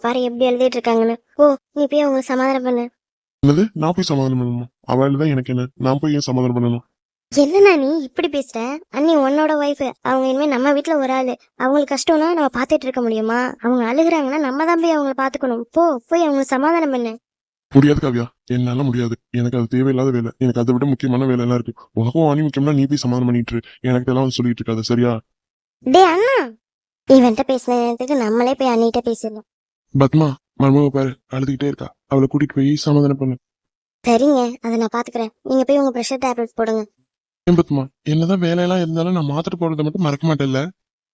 பாரு எப்படி எழுதிட்டு இருக்காங்கன்னு. ஓ நீ போய் அவங்க சமாதானம் பண்ணு. என்னது? நான் போய் சமாதானம் பண்ணணுமா? அவள் தான் எனக்கு என்ன? நான் போய் ஏன் சமாதானம் பண்ணணும்? என்னண்ணா நீ இப்படி பேசுற? அண்ணி உன்னோட ஒய்ஃப் அவங்க இனிமே நம்ம வீட்ல ஒரு ஆளு. அவங்களுக்கு கஷ்டம்னா நம்ம பார்த்துட்டு இருக்க முடியுமா? அவங்க அழுகுறாங்கன்னா நம்ம தான் போய் அவங்கள பாத்துக்கணும் போ போய் அவங்கள சமாதானம் பண்ணு. முடியாது காவியா. என்னால முடியாது. எனக்கு அது தேவையில்லாத வேலை. எனக்கு அதை விட முக்கியமான வேலை எல்லாம் இருக்கு. உனக்கும் வாணி முக்கியம்னா நீ போய் சமாதானம் பண்ணிட்டு. எனக்கு வந்து சொல்லிட்டு இருக்காது. சரியா? டேய் அண்ணா இவன்ட்ட பேசின நேரத்துக்கு நம்மளே போய் அண்ணிட்ட பேசிடலாம் பத்மா மருமக பாரு அழுதுகிட்டே இருக்கா. அவளை கூட்டிட்டு போய் சமாதானம் பண்ணு. சரிங்க அதை நான் பாத்துக்கிறேன். நீங்க போய் உங்க ப்ரெஷர் டேப்லெட் போடுங்க. ஏன் பத்மா என்னதான் வேலையெல்லாம் இருந்தாலும் நான் மாத்திரை போடுறதை மட்டும் மறக்க மாட்டேன்ல?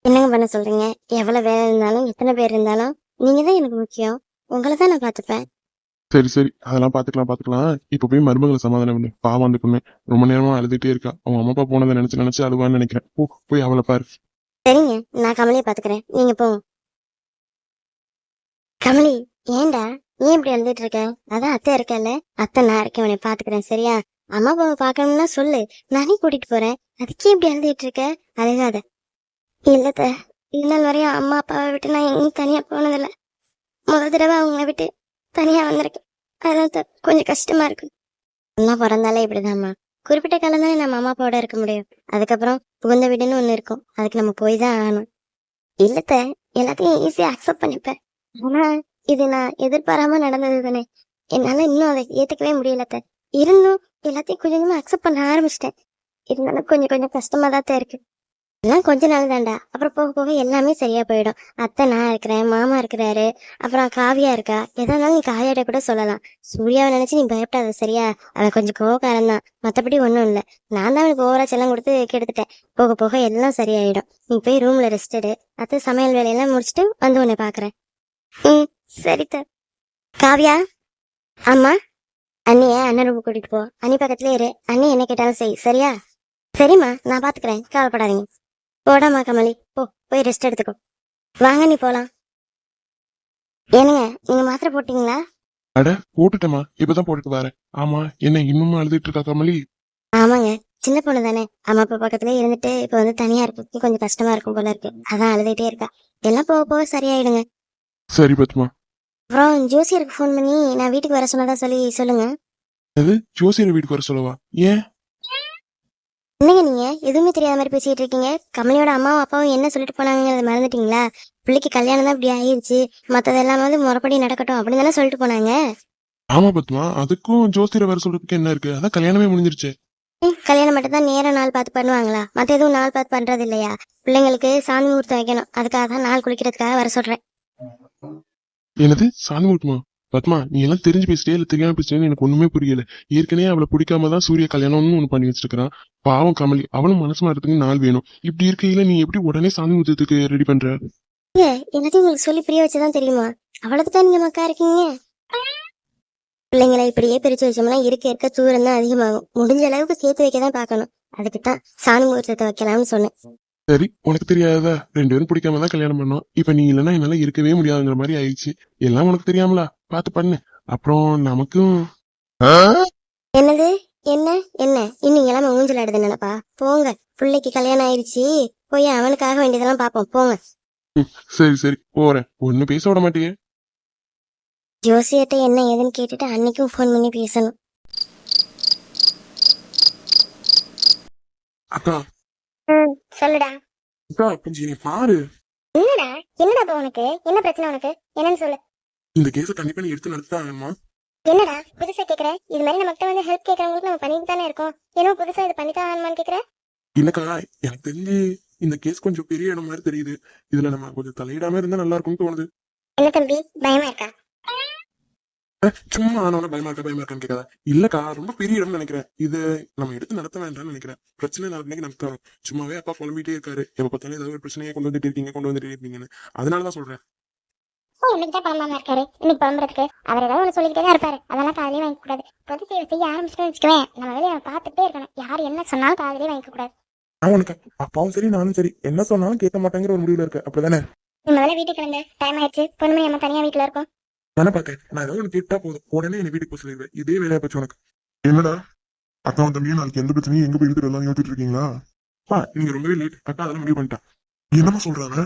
என்னங்க பண்ண சொல்றீங்க? எவ்வளவு வேலை இருந்தாலும் எத்தனை பேர் இருந்தாலும் நீங்க தான் எனக்கு முக்கியம். உங்களை தான் நான் பாத்துப்பேன் சரி சரி. அதெல்லாம் பாத்துக்கலாம் பாத்துக்கலாம். இப்ப போய் மருமகளை சமாதானம் பண்ணு. பாவம் அந்த பொண்ணு. ரொம்ப நேரமா அழுதுகிட்டே இருக்கா. அவங்க அம்மா அப்பா போனதை நினைச்சு நினைச்சு அழுவான்னு நினைக்கிறேன். போ போய் அவளை பாரு. சரிங்க நான் கமலியை பாத்துக்கிறேன் நீங்க போ கமலி ஏன்டா? ஏன் இப்படி எழுதிட்டு இருக்க? அதான் அத்தை இருக்கல அத்தை நான் இருக்கேன் உன்னை பாத்துக்கிறேன் சரியா? அம்மா அப்பாவை பாக்கணும்னா சொல்லு. நானே கூட்டிட்டு போறேன். அதுக்கே இப்படி எழுதிட்டு இருக்க? அழுகாத. இல்லத்த இன்னல் வரையும் அம்மா அப்பாவை விட்டு நான் எங்கேயும் தனியா போனதில்ல. முதல் தடவை அவங்கள விட்டு தனியா வந்திருக்கேன். அதான் கொஞ்சம் கஷ்டமா இருக்கு. அம்மா பிறந்தாலே இப்படிதாம்மா. குறிப்பிட்ட காலம் தானே நம்ம அம்மா அப்பாவோட இருக்க முடியும். அதுக்கப்புறம் புகுந்த வீடுன்னு ஒண்ணு இருக்கும். அதுக்கு நம்ம போய் தான் ஆகணும். இல்லத்த எல்லாத்தையும் ஈஸியா அக்செப்ட் பண்ணிப்பேன் ஆனா இது நான் எதிர்பாராம நடந்தது தானே. என்னால இன்னும் அதை ஏத்துக்கவே முடியலத்த. இருந்தும் எல்லாத்தையும் கொஞ்சம் கொஞ்சமா அக்செப்ட் பண்ண ஆரம்பிச்சிட்டேன். இருந்தாலும் கொஞ்சம் கொஞ்சம் கஷ்டமா தான் இருக்கு. எல்லாம் கொஞ்ச நாள் தான்டா. அப்புறம் போக போக எல்லாமே சரியா போயிடும். அத்தை நான் இருக்கிறேன் மாமா இருக்கிறாரு அப்புறம் காவியா இருக்கா? எதா இருந்தாலும் நீ காவியாட்ட கூட சொல்லலாம். சூர்யாவை நினைச்சு நீ பயப்படாத சரியா? அவன் கொஞ்சம் கோவக்காரன் தான். மத்தபடி ஒண்ணும் இல்ல. நான் தான் அவனுக்கு ஓவரா செல்லம் கொடுத்து கெடுத்துட்டேன். போக போக எல்லாம் சரியாயிடும். நீ போய் ரூம்ல ரெஸ்ட் எடு. அத்தை சமையல் வேலையெல்லாம் முடிச்சுட்டு வந்து உன்னை பாக்குறேன். ம் சரி த காவியா? அம்மா? அண்ணிய அண்ணன் ரூம் கூட்டிட்டு போ. அண்ணி பக்கத்துலயே இரு. அண்ணி என்ன கேட்டாலும் செய். சரியா? சரிம்மா நான் பாத்துக்கிறேன். கவலைப்படாதீங்க. போடாமா கமலி போ போய் ரெஸ்ட் எடுத்துக்கோ. வாங்க நீ போலாம். ஏனுங்க நீங்க மாத்திரை போட்டீங்களா? அட போட்டுட்டேமா இப்பதான் போட்டுட்டு வரேன். ஆமா என்ன இன்னும் அழுதுட்டு இருக்கா கமலி? ஆமாங்க சின்ன பொண்ணு தானே. அம்மா அப்பா பக்கத்துல இருந்துட்டு இப்ப வந்து தனியா இருக்கு. கொஞ்சம் கஷ்டமா இருக்கும் போல இருக்கு. அதான் அழுதுகிட்டே இருக்கா. எல்லாம் போக போக சரியாயிடுங்க. சரி பத்மா. அப்புறம் ஜோசியருக்கு ஃபோன் பண்ணி நான் வீட்டுக்கு வர சொன்னதா சொல்லி சொல்லுங்க. அது ஜோசியர் வீட்டுக்கு வர சொல்லவா? ஏன்? என்னங்க நீங்க? எதுவுமே தெரியாத மாதிரி பேசிட்டு இருக்கீங்க. கமலியோட அம்மாவும் அப்பாவும் என்ன சொல்லிட்டு போனாங்கிறத மறந்துட்டீங்களா? பிள்ளைக்கு கல்யாணம் தான் இப்படி ஆயிருச்சு. மத்தது எல்லாம் வந்து முறைப்படி நடக்கட்டும் அப்படின்னு தானே சொல்லிட்டு போனாங்க. ஆமா பத்மா அதுக்கும் ஜோசியரை வர சொல்றதுக்கு என்ன இருக்கு? அதான் கல்யாணமே முடிஞ்சிருச்சு. கல்யாணம் மட்டும் தான் நேரம் நாள் பார்த்து பண்ணுவாங்களா? மத்த எதுவும் நாள் பார்த்து பண்றது இல்லையா? பிள்ளைங்களுக்கு சாமி முகூர்த்தம் வைக்கணும். அதுக்காக தான் நாள் குளிக்கிறதுக்காக வர சொல்றேன். என்னது? சாமி முகூர்த்தமா? பத்மா நீ எல்லாம் தெரிஞ்சு பேசிட்டே இல்ல தெரியாம பேசிட்டேன்னு எனக்கு ஒண்ணுமே புரியல. ஏற்கனவே அவளை பிடிக்காம தான் சூரிய கல்யாணம்னு ஒண்ணு பண்ணி வச்சிருக்கான் பாவம் கமலி அவளும் மனசு மாறதுக்கு நாள் வேணும். இப்படி இருக்கையில நீ எப்படி உடனே சாமி ஊத்துறதுக்கு ரெடி பண்ற? எல்லாத்தையும் உங்களுக்கு சொல்லி புரிய வச்சுதான் தெரியுமா? அவ்வளவுக்கு தான் நீங்க மக்கா இருக்கீங்க. பிள்ளைங்களை இப்படியே பிரிச்சு வச்சோம்னா இருக்க இருக்க தூரம் தான் அதிகமாகும். முடிஞ்ச அளவுக்கு சேர்த்து வைக்க தான் பார்க்கணும். அதுக்கு தான் சாமி முகூர்த்தத்தை வைக்கலாம்னு சொன்னேன். சரி உனக்கு தெரியாததா ரெண்டு பேரும் பிடிக்காம தான் கல்யாணம் பண்ணோம். இப்ப நீ இல்லைன்னா என்னால இருக்கவே முடியாதுங்கிற மாதிரி ஆயிடுச்சு. எல்லாம் உனக்கு தெரியாமலா? பாத்து பண்ணு. அப்புறம் நமக்கும் என்னது? என்ன? என்ன? இன்னும் இளம ஊஞ்சல் ஆடுது நினைப்பா? போங்க. பிள்ளைக்கு கல்யாணம் ஆயிடுச்சு. போய் அவனுக்காக வேண்டியதெல்லாம் பார்ப்போம். போங்க. சரி சரி. போறேன். ஒண்ணு பேச விட மாட்டியே. ஜோசியத்தை என்ன ஏதுன்னு கேட்டுட்டு அன்னைக்கும் ஃபோன் பண்ணி பேசணும். அக்கா. ம் சொல்லுடா. அக்கா கொஞ்சம் நீ பாரு. என்னடா? என்னடா இப்ப உனக்கு? என்ன பிரச்சனை உனக்கு? என்னன்னு சொல்லு. இந்த கேஸ கண்டிப்பா நீ எடுத்து நடத்தாங்கம்மா என்னடா? புதுசா கேக்குற? இது மாதிரி நம்மகிட்ட வந்து ஹெல்ப் கேக்குறவங்களுக்கு நம்ம பண்ணிட்டு தானே இருக்கோம். ஏன்னா புதுசா இது பண்ணித்தான் ஆகணுமான்னு கேக்குற? இல்லக்கா எனக்கு தெரிஞ்சு இந்த கேஸ் கொஞ்சம் பெரிய இடம் மாதிரி தெரியுது. இதுல நம்ம கொஞ்சம் தலையிடாம இருந்தா நல்லா இருக்கும்னு தோணுது. என்ன தம்பி? பயமா இருக்கா? சும்மா ஆனவன பயமா இருக்கா பயமா இருக்கான்னு கேட்காத. இல்லக்கா ரொம்ப பெரிய இடம்னு நினைக்கிறேன். இது நம்ம எடுத்து நடத்த வேண்டாம்னு நினைக்கிறேன். பிரச்சனை நாளைக்கு நடத்தணும் சும்மாவே அப்பா புலம்பிட்டே இருக்காரு. எப்ப பார்த்தாலும் ஏதாவது ஒரு பிரச்சனையை கொண்டு வந்துட்டு இருக்கீங்க கொண்டு வந்துட்டே இருக்கீங்கன்னு அதனாலதான் சொல்றேன். இன்னைக்கு தான் பழமாம இருக்காரு. இன்னைக்கு பழம்புறதுக்கு அவர் ஏதாவது ஒன்று சொல்லிக்கிட்டே தான் இருப்பாரு. அதெல்லாம் காதலே வாங்கிக்க கூடாது. பொது சேவை செய்ய ஆரம்பிச்சுட்டு வச்சுக்குவேன் நம்ம வேலையை அவன் பார்த்துட்டே இருக்கணும். யார் என்ன சொன்னாலும் காதலே வாங்கிக்க கூடாது. அப்பாவும் சரி நானும் சரி. என்ன சொன்னாலும் கேட்க மாட்டேங்கிற ஒரு முடிவுல இருக்க. அப்படிதானே? முதல்ல வீட்டுக்கு கிளம்பு. டைம் ஆயிடுச்சு. நம்ம தனியா வீட்டுல இருக்கோம். தானே பார்த்தேன் நான் ஏதாவது ஒன்று கேட்டா போதும். உடனே என்ன வீட்டுக்கு போக சொல்லிடுவேன். இதே வேலையா போச்சு உனக்கு. என்னடா? அக்காவும் தம்பியும் நாளைக்கு எந்த பிரச்சனையும் எங்க போய் இருக்கிற எல்லாம் யோசிச்சுட்டு இருக்கீங்களா? பா நீங்க ரொம்பவே லேட் அக்கா அதெல்லாம் முடிவு பண்ணிட்டா. என்னமா சொல்றாங்க?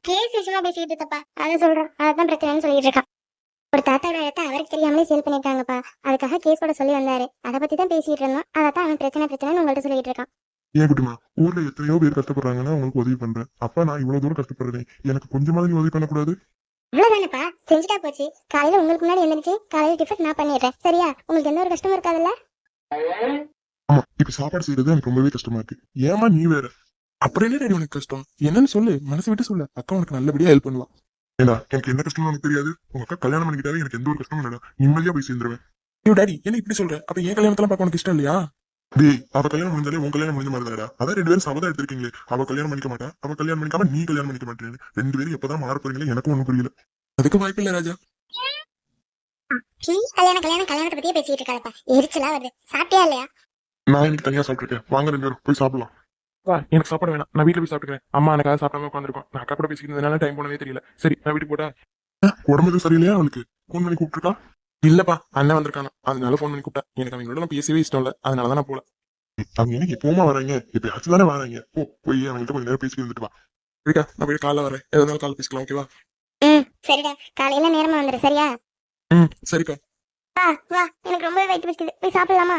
கேஸ் விஷயமா பேசிட்டு இருக்கப்பா. அதை சொல்றேன். அதான் பிரச்சனைன்னு சொல்லிட்டு இருக்கான். ஒரு தாத்தாவோட இடத்த அவருக்கு தெரியாமலே சேல் பண்ணிருக்காங்கப்பா. அதுக்காக கேஸ் போட சொல்லி வந்தாரு. அதை பத்தி தான் பேசிட்டு இருந்தோம். அதான் அவன் பிரச்சனை பிரச்சனைன்னு உங்கள்ட்ட சொல்லிட்டு இருக்கான். ஏன் குட்டிமா ஊர்ல எத்தனையோ பேர் கஷ்டப்படுறாங்கன்னா அவங்களுக்கு உதவி பண்றேன். அப்பா நான் இவ்வளவு தூரம் கஷ்டப்படுறேன். எனக்கு கொஞ்சமாவது நீ உதவி பண்ணக்கூடாது. அவ்வளவுதானப்பா? செஞ்சுட்டா போச்சு. காலையில உங்களுக்கு முன்னாடி எழுந்திரிச்சு காலையில டிஃபன் நான் பண்ணிடுறேன். சரியா? உங்களுக்கு எந்த ஒரு கஷ்டமும் இருக்காதுல்ல? ஆமா இப்ப சாப்பாடு செய்யறது எனக்கு ரொம்பவே கஷ்டமா இருக்கு. ஏமா நீ வேற? அப்புறம் என்ன டேடி உனக்கு கஷ்டம்? என்னன்னு சொல்லு. மனசு விட்டு சொல்லு. அக்கா உனக்கு நல்லபடியா ஹெல்ப் பண்ணலாம் ஏடா எனக்கு என்ன கஷ்டமும் உனக்கு தெரியாது? உங்க அக்கா கல்யாணம் பண்ணிக்கிட்டாவே எனக்கு எந்த ஒரு கஷ்டமும் இல்லடா. நிம்மதியா போய் சேர்ந்துருவேன். ஐயோ டாடி என்ன இப்படி சொல்ற? அப்ப ஏன் கல்யாணத்தெல்லாம் பார்க்க உனக்கு இஷ்டம் இல்லையா? டேய் அவ கல்யாணம் முடிஞ்சாலே உன் கல்யாணம் முடிஞ்ச மாதிரி தானடா? அதான் ரெண்டு பேரும் சபதம் எடுத்திருக்கீங்களே. அவ கல்யாணம் பண்ணிக்க மாட்டா. அவ கல்யாணம் பண்ணிக்காம நீ கல்யாணம் பண்ணிக்க மாட்டேன்னு. ரெண்டு பேரும் எப்பதான் மாற போறீங்களே எனக்கும் ஒண்ணும் புரியல. அதுக்கு வாய்ப்பு இல்ல ராஜா. நீ கல்யாணம் கல்யாணம் கல்யாணத்தை பத்தியே பேசிட்டு இருக்காதப்பா. எரிச்சலா வருது. சாப்பிட்டியா இல்லையா? நான் இன்னைக்கு தனியா சாப்பிட்டுருக்கேன். வாங்க ரெண்டு பேரும் போய் சாப்பிடலாம். வா எனக்கு சாப்பாடு வேணாம். நான் வீட்டுல போய் சாப்பிட்டுக்கிறேன். அம்மா எனக்காக சாப்பிடாம உட்காந்துருக்கோம் நான் அக்கா கூட பேசிட்டு இருந்ததுனால டைம் போனதே தெரியல. சரி நான் வீட்டுக்கு போட்டா? உடம்பு எதுவும் சரியில்லையா அவளுக்கு? ஃபோன் பண்ணி கூப்பிட்டுருக்கா? இல்லப்பா அண்ணன் வந்திருக்கானா? அதனால ஃபோன் பண்ணி கூப்பிட்டேன் எனக்கு அவங்களோட நான் பேசவே இஷ்டம் இல்ல அதனால தான் நான் போல அவங்க எனக்கு எப்பவுமா வராங்க எப்பயாச்சும் தானே வராங்க போ போய் அவங்கள்ட்ட கொஞ்ச நேரம் பேசிட்டு வந்துட்டு வா. சரிக்கா நான் போய் காலைல வரேன். எதனாலும் கால் பேசிக்கலாம் ஓகேவா ம் சரிடா காலையில நேரமா வந்துரு சரியா? ம் சரிக்கா. வா வா. எனக்கு ரொம்ப வயிற்று பிடிக்குது போய் சாப்பிடலாமா?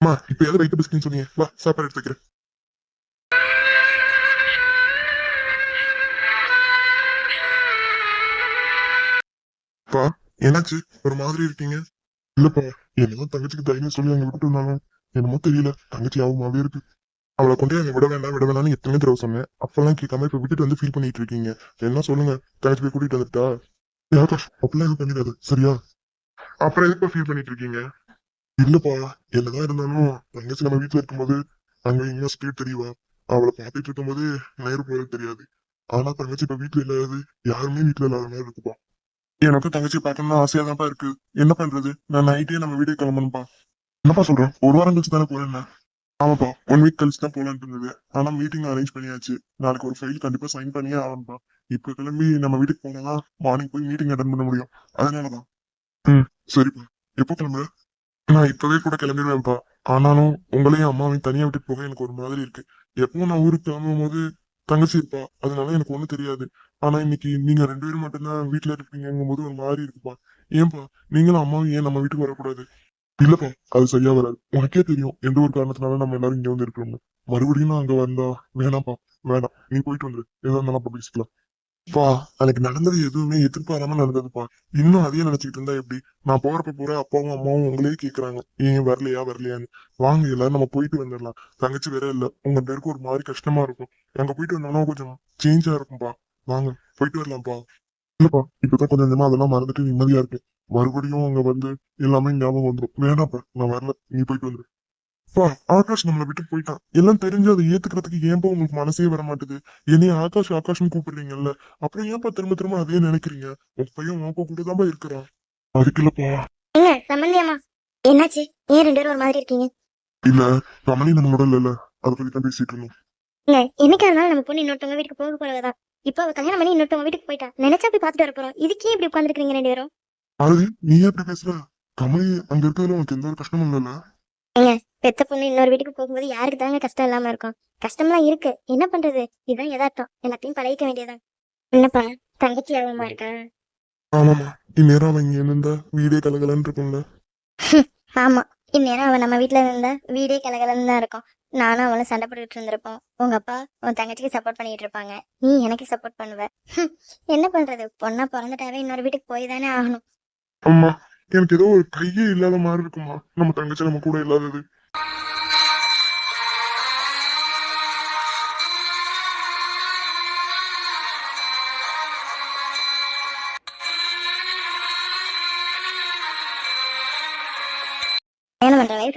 அம்மா இப்ப எதை வைத்து பிஸ்கின்னு சொன்னீங்க. வா சாப்பாடு எடுத்து வைக்கிறேன். பா என்னாச்சு? ஒரு மாதிரி இருக்கீங்க. இல்லப்பா என்னமோ தங்கச்சிக்கு தைரியம் சொல்லி அங்க விட்டு இருந்தாலும் என்னமோ தெரியல. தங்கச்சி ஆகுமாவே இருக்கு. அவளை கொண்டு அங்க விட வேண்டாம் விட வேண்டாம்னு எத்தனை தடவை சொன்னேன். அப்பெல்லாம் கேட்காம இப்ப விட்டுட்டு வந்து ஃபீல் பண்ணிட்டு இருக்கீங்க. என்ன சொல்லுங்க? தங்கச்சி போய் கூட்டிட்டு வந்துட்டா? யாக்கா அப்படிலாம் எதுவும் பண்ணிடாது. சரியா? அப்புறம் எதுக்கு ஃபீல் பண்ணிட்டு இருக்கீங்க? இல்லப்பா என்னதான் இருந்தாலும் தங்கச்சி நம்ம வீட்டுல இருக்கும்போது அங்க இங்க ஸ்பீட் தெரியவா. அவளை பார்த்துட்டு இருக்கும்போது நேரு போறது தெரியாது. ஆனா தங்கச்சி இப்ப வீட்டுல இல்லாதது யாருமே வீட்டுல இல்லாத மாதிரி இருக்குப்பா. எனக்கு தங்கச்சி பார்க்கணும்னு ஆசையா தான்ப்பா இருக்கு. என்ன பண்றது? நான் நைட்டே நம்ம வீட்டுக்கு கிளம்பணும்ப்பா. என்னப்பா சொல்றேன் ஒரு வாரம் கழிச்சு தானே போறேன் ஆமாப்பா ஒன் வீக் கழிச்சு தான் போலான்ட்டு இருந்தது. ஆனா மீட்டிங் அரேஞ்ச் பண்ணியாச்சு. நாளைக்கு ஒரு ஃபைல் கண்டிப்பா சைன் பண்ணியே ஆகணும்ப்பா. இப்ப கிளம்பி நம்ம வீட்டுக்கு போனா மார்னிங் போய் மீட்டிங் அட்டன் பண்ண முடியும். அதனாலதான். ம். சரிப்பா. எப்போ கிளம்புற நான் இப்பவே கூட கிளம்பிடுவேன்ப்பா. ஆனாலும் உங்களையும் அம்மாவையும் தனியா விட்டுட்டு போக எனக்கு ஒரு மாதிரி இருக்கு. எப்பவும் நான் ஊருக்கு கிளம்பும் போது தங்கச்சி இருப்பா. அதனால எனக்கு ஒண்ணும் தெரியாது. ஆனா இன்னைக்கு நீங்க ரெண்டு பேரும் மட்டும்தான் வீட்டுல இருக்கீங்கும் போது ஒரு மாதிரி இருக்குப்பா. ஏன்பா நீங்களும் அம்மாவும் ஏன் நம்ம வீட்டுக்கு வரக்கூடாது? இல்லப்பா அது சரியா வராது. உனக்கே தெரியும் எந்த ஒரு காரணத்தினால நம்ம எல்லாரும் இங்க வந்து இருக்கிறோம் மறுபடியும் நான் அங்க வந்தா வேணாம்ப்பா வேணாம். நீ போயிட்டு வந்துரு. எதா இருந்தாலும் அப்ப பேசிக்கலாம். பா எனக்கு நடந்தது எதுவுமே எதிர்பாராம நடந்ததுப்பா. இன்னும் அதையே நினைச்சுக்கிட்டு இருந்தா எப்படி? நான் போறப்ப போற அப்பாவும் அம்மாவும் உங்களே கேக்குறாங்க. ஏன் வரலையா வரலையான்னு. வாங்க எல்லாரும் நம்ம போயிட்டு வந்துடலாம். தங்கச்சி வேற இல்ல. உங்க பேருக்கு ஒரு மாதிரி கஷ்டமா இருக்கும். அங்க போயிட்டு வந்தோம்னா கொஞ்சம் சேஞ்சா இருக்கும்பா. வாங்க போயிட்டு வரலாம்ப்பா. இல்லப்பா இப்பதான் கொஞ்சம் கொஞ்சமா அதெல்லாம் மறந்துட்டு நிம்மதியா இருக்கு மறுபடியும் அங்க வந்து எல்லாமே ஞாபகம் வந்துடும் வேணாப்பா நான் வரல. நீ போயிட்டு வந்துரு. பா ஆகாஷ் நம்மளை விட்டு போயிட்டான். எல்லாம் தெரிஞ்சு அதை ஏத்துக்கிறதுக்கு ஏன்பா உங்களுக்கு மனசே வர மாட்டுது? என்னைய ஆகாஷ் ஆகாஷ்னு கூப்பிடுறீங்கல்ல. அப்புறம் ஏன்பா திரும்ப திரும்ப அதே நினைக்கிறீங்க? உன் பையன் உன் கூட தான்ப்பா இருக்கிறான். அதுக்கு இல்லப்பா. ஏங்க சம்பந்தியம்மா என்னாச்சு? ஏன் ரெண்டு பேரும் ஒரு மாதிரி இருக்கீங்க? இல்ல ரமணி நம்மளோட இல்ல. அதை பத்தி தான் பேசிட்டு இருந்தோம். இல்ல என்னைக்கா இருந்தாலும் நம்ம பொண்ணு இன்னொருத்தவங்க வீட்டுக்கு போக போறதுதான். இப்போ அவ கல்யாணம் பண்ணி இன்னொருத்தவங்க வீட்டுக்கு போயிட்டா. நினைச்சா போய் பார்த்துட்டு வர போறோம். இதுக்கே இப்படி உட்காந்துருக்கீங்க ரெண்டு பேரும்? ஆனதி நீ ஏன் இப்படி பேசுற? கமலி அங்க இருக்கிறதுல உனக்கு எந்த ஒரு கஷ்டமும் இல்லைல்ல? பெத்த பொண்ணு இன்னொரு வீட்டுக்கு போகும்போது யாருக்கு தாங்க கஷ்டம் இல்லாம இருக்கும்? கஷ்டம்லாம் இருக்கு. என்ன பண்றது? இதுதான் யதார்த்தம். எல்லாத்தையும் பழகிக்க வேண்டியதான் என்னப்பா தங்கச்சி ஆகமா இருக்கா? ஆமாமா இந்நேரம் அவன் இங்க இருந்தா வீடே கலகலன்னு இருக்கும்ல. ஆமா. இந்நேரம் அவன் நம்ம வீட்ல இருந்தா வீடே கலகலன்னு தான் இருக்கும். நானும் அவளும் சண்டை போட்டுட்டு இருந்திருப்போம். உங்க அப்பா உன் தங்கச்சிக்கு சப்போர்ட் பண்ணிட்டு இருப்பாங்க. நீ எனக்கு சப்போர்ட் பண்ணுவ. ஹம், என்ன பண்றது? பொண்ணா பிறந்துட்டாவே இன்னொரு வீட்டுக்கு போய் தானே ஆகணும். அம்மா எனக்கு ஏதோ ஒரு கையே இல்லாத மாதிரி இருக்குமா? நம்ம தங்கச்சி நம்ம கூட இல்லாதது.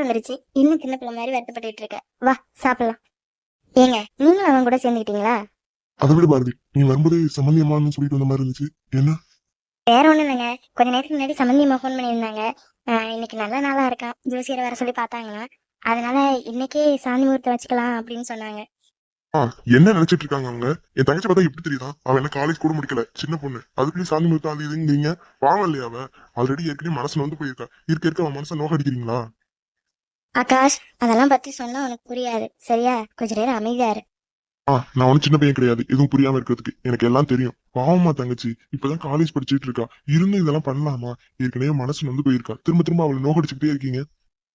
வயசு வந்துருச்சு. இன்னும் சின்ன பிள்ளை மாதிரி வருத்தப்பட்டுட்டு இருக்க. வா சாப்பிடலாம். ஏங்க நீங்களும் அவன் கூட சேர்ந்துக்கிட்டீங்களா? அதை விட பாரதி. நீ வரும்போது சம்மந்தி அம்மான்னு சொல்லிட்டு வந்த மாதிரி இருந்துச்சு. என்ன? வேற ஒண்ணும் இல்லைங்க. கொஞ்ச நேரத்துக்கு முன்னாடி சம்மந்தியம்மா ஃபோன் பண்ணியிருந்தாங்க. ஆஹ் இன்னைக்கு நல்ல நாளா இருக்கான். ஜோசியரை வர சொல்லி பார்த்தாங்கன்னா அதனால இன்னைக்கே சாந்தி முகூர்த்தம் வச்சுக்கலாம் அப்படின்னு சொன்னாங்க. ஆ என்ன நினைச்சிட்டு இருக்காங்க அவங்க? என் தங்கச்சி பார்த்தா எப்படி தெரியுதா? அவ என்ன காலேஜ் கூட முடிக்கல. சின்ன பொண்ணு. அதுக்குள்ளேயும் சாந்தி முகூர்த்தம் அது இதுங்கிறீங்க பாவம் இல்லையா அவ? ஆல்ரெடி ஏற்கனவே மனசுல வந்து போயிருக்கா. இருக்க இருக்க அவன் மனசை நோக அடிக்கிறீங்களா ஆகாஷ் அதெல்லாம் பத்தி சொன்னா உனக்கு புரியாது. சரியா? கொஞ்ச நேரம் அமைதியா இரு. ஆ நான் ஒன்னும் சின்ன பையன் கிடையாது. எதுவும் புரியாம இருக்கிறதுக்கு எனக்கு எல்லாம் தெரியும். பாவமா தங்கச்சி. இப்பதான் காலேஜ் படிச்சிட்டு இருக்கா. இருந்து இதெல்லாம் பண்ணலாமா? ஏற்கனவே மனசு வந்து போயிருக்கா. திரும்ப திரும்ப அவளை நோக்கடிச்சுக்கிட்டே இருக்கீங்க.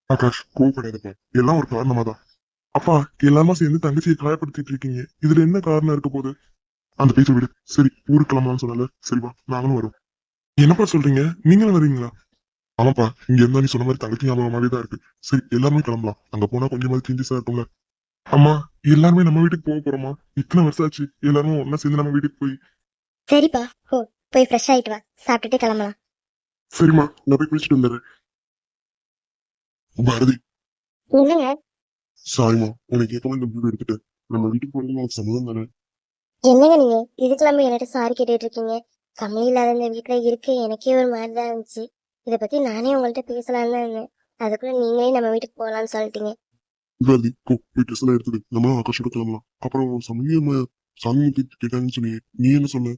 ஆகாஷ் கோவப்படாதப்பா. எல்லாம் ஒரு காரணமா தான் அப்பா எல்லாருமா சேர்ந்து தங்கச்சியை காயப்படுத்திட்டு இருக்கீங்க. இதுல என்ன காரணம் இருக்க போகுது? அந்த பேச்சை விடு. சரி ஊருக்கு கிளம்பலாம்னு சொன்னல. சரிவா நாங்களும் வரோம். என்னப்பா சொல்றீங்க? நீங்களும் வர்றீங்களா? ஆமாப்பா இங்க இருந்தா நீ சொன்ன மாதிரி தங்கச்சி ஞாபகமாவே தான் இருக்கு. சரி எல்லாருமே கிளம்பலாம். அங்க போனா கொஞ்சமாவது சேஞ்சஸா இருக்கும்ல. அம்மா எல்லாருமே நம்ம வீட்டுக்கு போக போறோமா இத்தனை வருஷம் ஆச்சு எல்லாரும் ஒன்னா சேர்ந்து நம்ம வீட்டுக்கு போய். சரிப்பா போ போய் ஃப்ரெஷ் ஆயிட்டு வா. சாப்பிட்டுட்டு கிளம்பலாம். சரிம்மா நான் போய் குளிச்சுட்டு வந்துடுறேன். பாரதி. என்னங்க? சாரிம்மா உனக்கு கேட்காம இந்த முடிவு எடுத்துட்டேன். நம்ம வீட்டுக்கு போறது உனக்கு சம்மதம் தானே? என்னங்க நீங்க? இதுக்கெல்லாமே என்கிட்ட சாரி கேட்டுட்டு இருக்கீங்க. கம்மி இல்லாத இந்த வீட்டுல இருக்கு எனக்கே ஒரு மாதிரி தான் இருந்துச்சு. இதை பத்தி நானே உங்கள்ட்ட பேசலாம்னு தான் இருந்தேன். அதுக்குள்ள நீங்களே நம்ம வீட்டுக்கு போகலாம்னு சொல்லிட்டீங்க. பாரதி போ போய் ட்ரெஸ் எல்லாம் எடுத்துட்டு நம்மளும் ஆகாஷோட கிளம்பலாம். அப்புறம் சமயம் சாமி கேட்டாங்கன்னு சொன்னீங்க நீ என்ன சொன்ன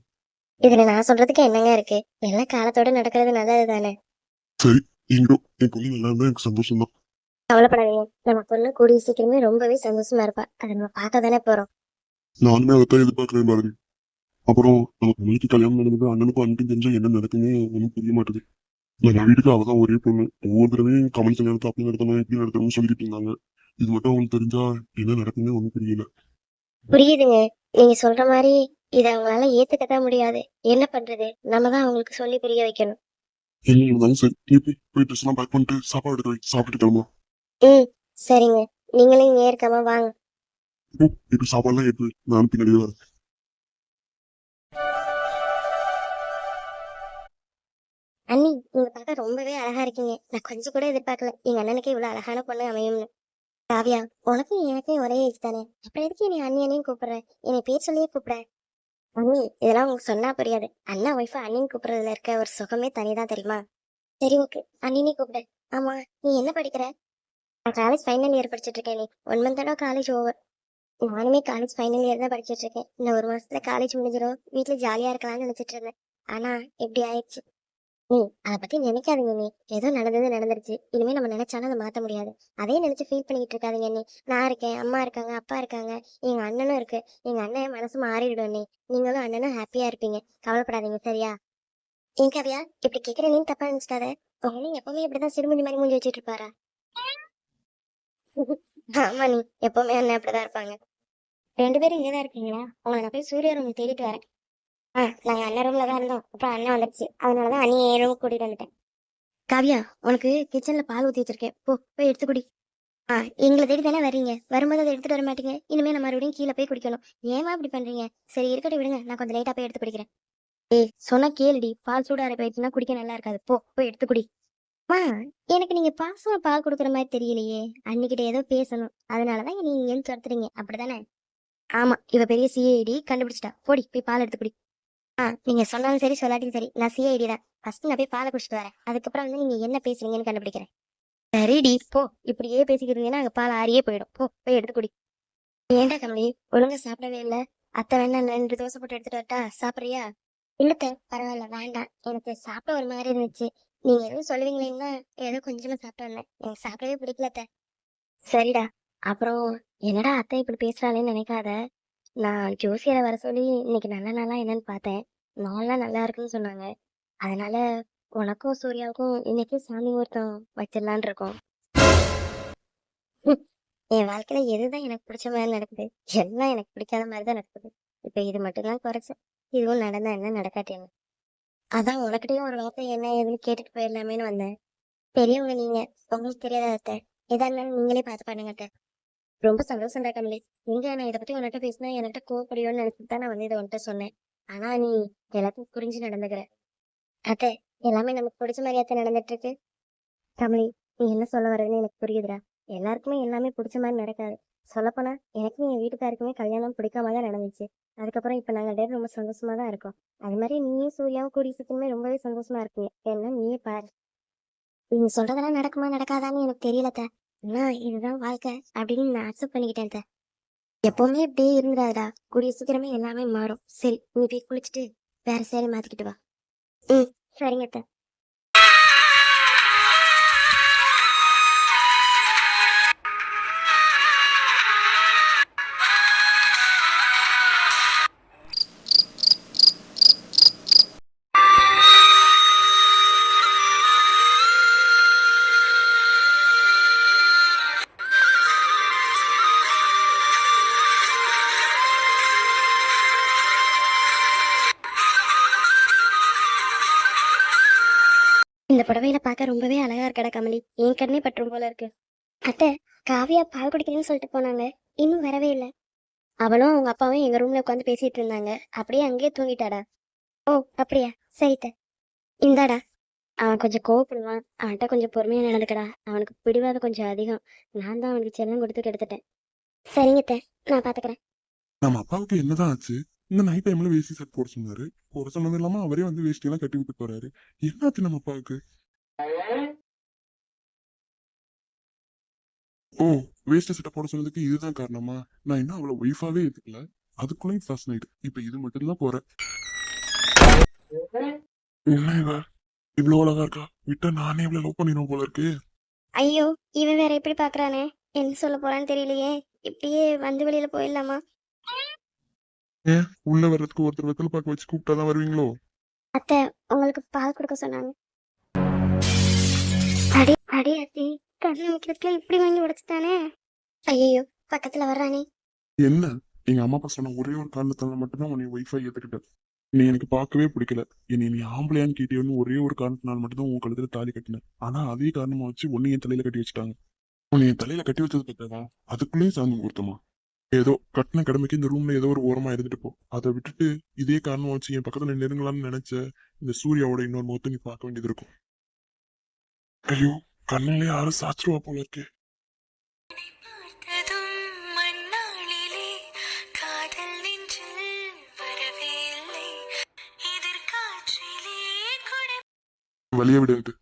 இதுல நான் சொல்றதுக்கு என்னங்க இருக்கு? எல்லாம் காலத்தோட நடக்கிறது நல்லது தானே சரி எங்கோ என் பொண்ணு நல்லா இருந்தா எனக்கு சந்தோஷம் தான் கவலைப்படாதீங்க. நம்ம பொண்ணு கூடிய சீக்கிரமே ரொம்பவே சந்தோஷமா இருப்பா. அதை நம்ம பார்க்க தானே போறோம். நானுமே அதைத்தான் எதிர்பார்க்கிறேன் பாரதி. அப்புறம் நம்ம பொண்ணுக்கு கல்யாணம் நடந்தது அண்ணனுக்கும் அண்ணுக்கும் தெரிஞ்சா என்ன நடக்குன்னு ஒன்றும் புரிய மாட்டுது. நம்ம வீட்டுக்கு அவதான் ஒரே பொண்ணு. ஒவ்வொரு தடவையும் கமல் கல்யாணத்தை அப்படி நடத்தணும் இப்படி நடத்தணும்னு சொல்லிட்டு இருந்தாங்க. இது மட்டும் அவங்களுக்கு தெரிஞ்சா என்ன நடக்குன்னு ஒன்றும் புரியல. புரியுதுங்க. நீங்க சொல்ற மாதிரி இதை அவங்களால ஏத்துக்கத்தான் முடியாது. என்ன பண்றது? நம்ம தான் அவங்களுக்கு சொல்லி புரிய வைக்கணும். என்ன இருந்தாலும் சரி. நீ போய் போய் ட்ரெஸ் எல்லாம் பேக் பண்ணிட்டு சாப்பாடு எடுத்து வை. சாப்பிட்டு கிளம்பலாம் ம் சரிங்க. நீங்களும் இங்கே இருக்காம வாங்க. இப்ப சாப்பாடுலாம் எடுத்து வை. நானும் பின்னாடியே வரேன். அண்ணி நீங்க பார்க்க ரொம்பவே அழகா இருக்கீங்க. நான் கொஞ்சம் கூட எதிர்பார்க்கல. எங்க அண்ணனுக்கு இவ்வளவு அழகான பொண்ணு அமையும்னு. காவியா உனக்கும் எனக்கும் ஒரே ஏஜ் தானே? அப்புறம் எதுக்கு நீ அண்ணி அண்ணியும் கூப்பிடுற? என்னை பேர் சொல்லியே கூப்பிட. அண்ணி இதெல்லாம் உங்களுக்கு சொன்னா புரியாது. அண்ணா ஒய்ஃபா அண்ணின்னு கூப்பிடுறதுல இருக்க ஒரு சுகமே தனிதான் தெரியுமா? சரி ஓகே அண்ணினே கூப்பிடு. ஆமா நீ என்ன படிக்கிற? நான் காலேஜ் ஃபைனல் இயர் படிச்சிட்டு இருக்கேன் நீ. ஒன் மந்தோட காலேஜ் ஓவர் நானுமே காலேஜ் ஃபைனல் இயர் தான் படிச்சிட்டு இருக்கேன். இன்னும் ஒரு மாசத்துல காலேஜ் முடிஞ்சிடும் வீட்டுல ஜாலியா இருக்கலாம்னு நினைச்சிட்டு இருந்தேன். ஆனா இப்படி ஆயிடுச்சு. நீ அதை பத்தி நினைக்காதீங்க நீ. ஏதோ நடந்தது நடந்துருச்சு. இனிமே நம்ம நினைச்சாலும் அதை மாத்த முடியாது. அதே நினைச்சு ஃபீல் பண்ணிட்டு இருக்காதீங்க நீ. நான் இருக்கேன் அம்மா இருக்காங்க அப்பா இருக்காங்க எங்க அண்ணனும் இருக்கு. எங்க அண்ணன் மனசு மாறிடும் நீ. நீங்களும் அண்ணனும் ஹாப்பியா இருப்பீங்க. கவலைப்படாதீங்க சரியா? ஏன் கவியா இப்படி கேக்குற நீ தப்பா நினைச்சிட்டாத உங்க எப்பவுமே இப்படிதான் சிறுமுடி மாதிரி மூஞ்சி வச்சிட்டு இருப்பாரா? ஆமா நீ. எப்பவுமே அண்ணன் அப்படிதான் இருப்பாங்க. ரெண்டு பேரும் இங்கதான் இருக்கீங்களா? உங்களை நான் போய் சூரிய ரூம் தேடிட்டு வரேன். ஆ நாங்க அண்ணன் ரூம்ல தான் இருந்தோம். அப்புறம் அண்ணன் வந்துருச்சு. அதனாலதான் அண்ணி என் ரூம் கூட்டிட்டு வந்துட்டேன். காவியா உனக்கு கிச்சன்ல பால் ஊத்தி வச்சிருக்கேன். போ போய் எடுத்து குடி. ஆ எங்களை தேடி தானே வர்றீங்க? வரும்போது அதை எடுத்துட்டு வர மாட்டீங்க. இனிமே நான் மறுபடியும் கீழே போய் குடிக்கணும். ஏமா இப்படி பண்றீங்க? சரி இருக்கட்டும் விடுங்க. நான் கொஞ்சம் லைட்டா போய் எடுத்து குடிக்கிறேன். ஏய் சொன்னா கேளுடி. பால் சூடார போயிடுச்சுன்னா குடிக்க நல்லா இருக்காது. போ போய் எடுத்து குடி. அம்மா எனக்கு நீங்க பாசமா பால் கொடுக்குற மாதிரி தெரியலையே. அன்னிக்கிட்ட ஏதோ பேசணும். அதனாலதான் நீங்க ஏன் துரத்துறீங்க. அப்படிதானே ஆமா இவ பெரிய சிஐடி கண்டுபிடிச்சிட்டா. போடி போய் பால் எடுத்து குடி. ஆ நீங்க சொன்னாலும் சரி சொல்லாட்டியும் சரி நான் சிஐடி தான். ஃபர்ஸ்ட் நான் போய் பாலை குடிச்சிட்டு வரேன். அதுக்கப்புறம் வந்து நீங்க என்ன பேசுறீங்கன்னு கண்டுபிடிக்கிறேன். சரிடி போ. இப்படியே பேசிக்கிறீங்கன்னா அங்க பால் ஆறியே போயிடும். போ போய் எடுத்து குடி. ஏன்டா கமலி ஒழுங்கா சாப்பிடவே இல்ல. அத்தை வேணா ரெண்டு தோசை போட்டு எடுத்துட்டு வரட்டா? சாப்பிட்றியா? இல்லத்த பரவாயில்ல வேண்டாம். எனக்கு சாப்பிட ஒரு மாதிரி இருந்துச்சு. நீங்க எதுவும் சொல்லுவீங்களேன்னா ஏதோ கொஞ்சமா சாப்பிட்டு வந்தேன். எனக்கு சாப்பிடவே பிடிக்கலத்த சரிடா. அப்புறம் என்னடா அத்தை இப்படி பேசுறாளேன்னு நினைக்காத? நான் ஜோசியரை வர சொல்லி இன்னைக்கு நல்ல நாளா என்னன்னு பார்த்தேன். நாள்லாம் நல்லா இருக்குன்னு சொன்னாங்க. அதனால உனக்கும் சூர்யாவுக்கும் இன்னைக்கு சாமி முகூர்த்தம் வச்சிடலான் இருக்கோம். என் வாழ்க்கையில எதுதான் எனக்கு பிடிச்ச மாதிரி நடக்குது? எல்லாம் எனக்கு பிடிக்காத மாதிரி தான் நடக்குது. இப்போ இது மட்டும்தான் குறைச்சு. இதுவும் நடந்தா என்ன நடக்காட்டி என்ன அதான் உனக்கிட்டயும் ஒரு வார்த்தை என்ன ஏதுன்னு கேட்டுட்டு போயிடலாமேன்னு வந்தேன். பெரியவங்க நீங்க. உங்களுக்கு தெரியாத அத்தை? எதா இருந்தாலும் நீங்களே பார்த்து பண்ணுங்க அத்தை. ரொம்ப சந்தோஷம்டா கமலி. எங்க நான் இதை பத்தி உன்கிட்ட பேசினா என்கிட்ட கோவப்படுயோன்னு நினைச்சிட்டு தான் நான் வந்து இதை உன்கிட்ட சொன்னேன். ஆனா நீ எல்லாத்தையும் புரிஞ்சு நடந்துக்கிற. அத்தை எல்லாமே நமக்கு பிடிச்ச மாதிரி அத்தை நடந்துட்டு இருக்கு தமிழி நீ என்ன சொல்ல வர்றதுன்னு எனக்கு புரியுதுடா. எல்லாருக்குமே எல்லாமே பிடிச்ச மாதிரி நடக்காது. சொல்லப்போனா எனக்கு என் வீட்டுக்காருக்குமே கல்யாணம் பிடிக்காம தான் நடந்துச்சு. அதுக்கப்புறம் இப்ப நாங்க ரெண்டு ரொம்ப சந்தோஷமா தான் இருக்கோம். அது மாதிரி நீயும் சூர்யாவும் கூடிய சீக்கிரமே ரொம்பவே சந்தோஷமா இருக்கீங்க. என்ன நீயே பாரு. நீங்க சொல்றதெல்லாம் நடக்குமா நடக்காதான்னு எனக்கு தெரியல அத்தை. ஆனா இதுதான் வாழ்க்கை அப்படின்னு நான் அக்செப்ட் பண்ணிக்கிட்டேன் எப்பவுமே இப்படியே இருந்துடாதடா. கூடிய சீக்கிரமே எல்லாமே மாறும். சரி நீ போய் குளிச்சுட்டு வேற சேலை மாத்திக்கிட்டு வா. ம் சரிங்க அத்தை. அழகா இருக்கடா கமலி. என் கண்ணே பற்றும் போல இருக்கு. அத்தை காவியா பால் குடிக்கிறேன்னு சொல்லிட்டு போனாங்க. இன்னும் வரவே இல்லை. அவளும் அவங்க அப்பாவும் எங்க ரூம்ல உட்காந்து பேசிட்டு இருந்தாங்க. அப்படியே அங்கேயே தூங்கிட்டாடா. ஓ அப்படியா? சரித்த இந்தாடா. அவன் கொஞ்சம் கோவப்படுவான். அவன்கிட்ட கொஞ்சம் பொறுமையா நடந்துக்கடா. அவனுக்கு பிடிவாத கொஞ்சம் அதிகம். நான் தான் அவனுக்கு செல்லம் கொடுத்து கெடுத்துட்டேன். சரிங்க நான் பாத்துக்கிறேன். நம்ம அப்பாவுக்கு என்னதான் ஆச்சு? இந்த நைட் டைம்ல வேஷ்டி சட் போட சொன்னாரு. போட சொன்னது இல்லாம அவரே வந்து வேஷ்டி எல்லாம் கட்டி விட்டு போறாரு. என்னாச்சு நம்ம அப்பாவுக்கு? ஓ வேஷ்டி செட்டை போட சொன்னதுக்கு இதுதான் காரணமா? நான் இன்னும் அவளை ஒய்ஃபாவே எடுத்துக்கல அதுக்குள்ளேயும் ஃபர்ஸ்ட் நைட் இப்ப இது மட்டும் தான் போறேன். என்ன இவ? இவ்வளவு அழகா இருக்கா? விட்டா நானே இவ்வளவு லவ் பண்ணிடுவோம் போல இருக்கு. ஐயோ இவன் வேற எப்படி பாக்குறானே? என்ன சொல்ல போறான்னு தெரியலையே. இப்படியே வந்து வெளியில போயிடலாமா? ஏன் உள்ள வர்றதுக்கு ஒருத்தர் வெத்தலை பாக்க வச்சு கூப்பிட்டாதான் வருவீங்களோ? அத்தை உங்களுக்கு பால் கொடுக்க சொன்னாங்க. அடி அடி அத்தி. கண்ணில் வைக்கிறதுக்கு இப்படி வாங்கி உடைச்சுட்டானே? ஐயோ பக்கத்துல வர்றானே. என்ன? எங்க அம்மா அப்பா சொன்ன ஒரே ஒரு காரணத்தால மட்டும்தான் உன்னை ஒய்ஃபை ஏத்துக்கிட்டேன். நீ எனக்கு பார்க்கவே பிடிக்கல. என்னை நீ ஆம்பளையான்னு கேட்டியோன்னு ஒரே ஒரு காரணத்தினால மட்டும்தான் உன் கழுத்துல தாலி கட்டினேன். ஆனா அதே காரணமா வச்சு உன்னை என் தலையில கட்டி வச்சுட்டாங்க. உன்னை என் தலையில கட்டி வச்சது பத்தாதா அதுக்குள்ளேயும் சாமி கொடுத்தமா ஏதோ கட்டின கடமைக்கு இந்த ரூம்ல ஏதோ ஒரு ஓரமா இருந்துட்டு போ. அதை விட்டுட்டு இதே காரணமா வச்சு என் பக்கத்துல நெருங்கலாம்னு நினைச்ச இந்த சூர்யாவோட இன்னொரு முகத்தை நீ பார்க்க வேண்டியது இருக்கும். ஐயோ கண்ணிலே யாரும் சாச்சிருவா போல இருக்கு வழிய விடுது